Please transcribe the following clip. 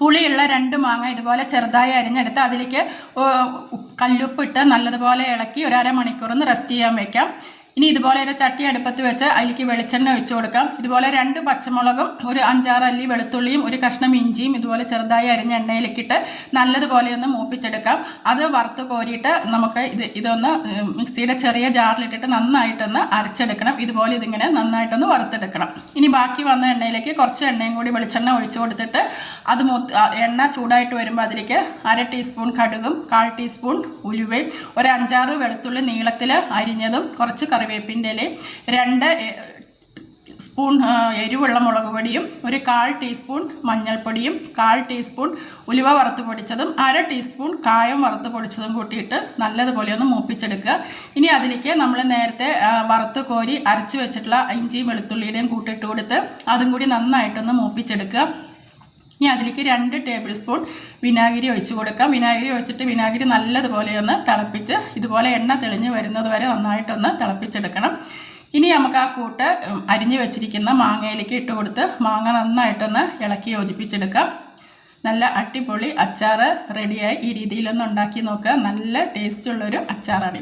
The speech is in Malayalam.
പുളിയുള്ള രണ്ട് മാങ്ങ ഇതുപോലെ ചെറുതായി അരിഞ്ഞെടുത്ത് അതിലേക്ക് കല്ലുപ്പിട്ട് നല്ലതുപോലെ ഇളക്കി ഒരു അരമണിക്കൂർ ഒന്ന് റെസ്റ്റ് ചെയ്യാൻ വെക്കാം. ഇനി ഇതുപോലെ ഒരു ചട്ടി അടുപ്പത്ത് വെച്ച് അതിലേക്ക് വെളിച്ചെണ്ണ ഒഴിച്ചു കൊടുക്കാം. ഇതുപോലെ രണ്ട് പച്ചമുളകും ഒരു അഞ്ചാറ് അല്ലി വെളുത്തുള്ളിയും ഒരു കഷ്ണം ഇഞ്ചിയും ഇതുപോലെ ചെറുതായി അരിഞ്ഞ എണ്ണയിലേക്കിട്ട് നല്ലതുപോലെ ഒന്ന് മൂപ്പിച്ചെടുക്കാം. അത് വറുത്ത് കോരിയിട്ട് നമുക്ക് ഇത് ഇതൊന്ന് മിക്സിയുടെ ചെറിയ ജാറിലിട്ടിട്ട് നന്നായിട്ടൊന്ന് അരച്ചെടുക്കണം. ഇതുപോലെ ഇതിങ്ങനെ നന്നായിട്ടൊന്ന് വറുത്തെടുക്കണം. ഇനി ബാക്കി വന്ന എണ്ണയിലേക്ക് കുറച്ച് എണ്ണയും കൂടി വെളിച്ചെണ്ണ ഒഴിച്ചു കൊടുത്തിട്ട് അത് എണ്ണ ചൂടായിട്ട് വരുമ്പോൾ അതിലേക്ക് അര ടീസ്പൂൺ കടുകും കാൽ ടീസ്പൂൺ ഉലുവയും ഒരു അഞ്ചാറ് വെളുത്തുള്ളി നീളത്തിൽ അരിഞ്ഞതും കുറച്ച് കറിവേപ്പിന്റെ ഇലയും രണ്ട് സ്പൂൺ എരിവുള്ള മുളക് പൊടിയും ഒരു കാൽ ടീസ്പൂൺ മഞ്ഞൾപ്പൊടിയും കാൽ ടീസ്പൂൺ ഉലുവ വറുത്ത് പൊടിച്ചതും അര ടീസ്പൂൺ കായം വറുത്ത് പൊടിച്ചതും കൂട്ടിയിട്ട് നല്ലതുപോലെ ഒന്ന് മൂപ്പിച്ചെടുക്കുക. ഇനി അതിലേക്ക് നമ്മൾ നേരത്തെ വറുത്ത് കോരി അരച്ച് വെച്ചിട്ടുള്ള ഇഞ്ചിയും വെളുത്തുള്ളിയുടെയും കൂട്ടിയിട്ട് കൊടുത്ത് അതും കൂടി നന്നായിട്ടൊന്ന് മൂപ്പിച്ചെടുക്കുക. ഇനി അതിലേക്ക് രണ്ട് ടേബിൾ സ്പൂൺ വിനാഗിരി ഒഴിച്ചു കൊടുക്കാം. വിനാഗിരി ഒഴിച്ചിട്ട് വിനാഗിരി നല്ലതുപോലെ ഒന്ന് തിളപ്പിച്ച് ഇതുപോലെ എണ്ണ തെളിഞ്ഞ് വരുന്നത് വരെ നന്നായിട്ടൊന്ന് തിളപ്പിച്ചെടുക്കണം. ഇനി നമുക്ക് ആ കൂട്ട് അരിഞ്ഞു വെച്ചിരിക്കുന്ന മാങ്ങയിലേക്ക് ഇട്ട് കൊടുത്ത് മാങ്ങ നന്നായിട്ടൊന്ന് ഇളക്കി യോജിപ്പിച്ചെടുക്കാം. നല്ല അടിപൊളി അച്ചാറ് റെഡിയായി ഈ രീതിയിലൊന്ന് ഉണ്ടാക്കി നോക്കുക. നല്ല ടേസ്റ്റുള്ളൊരു അച്ചാറാണ്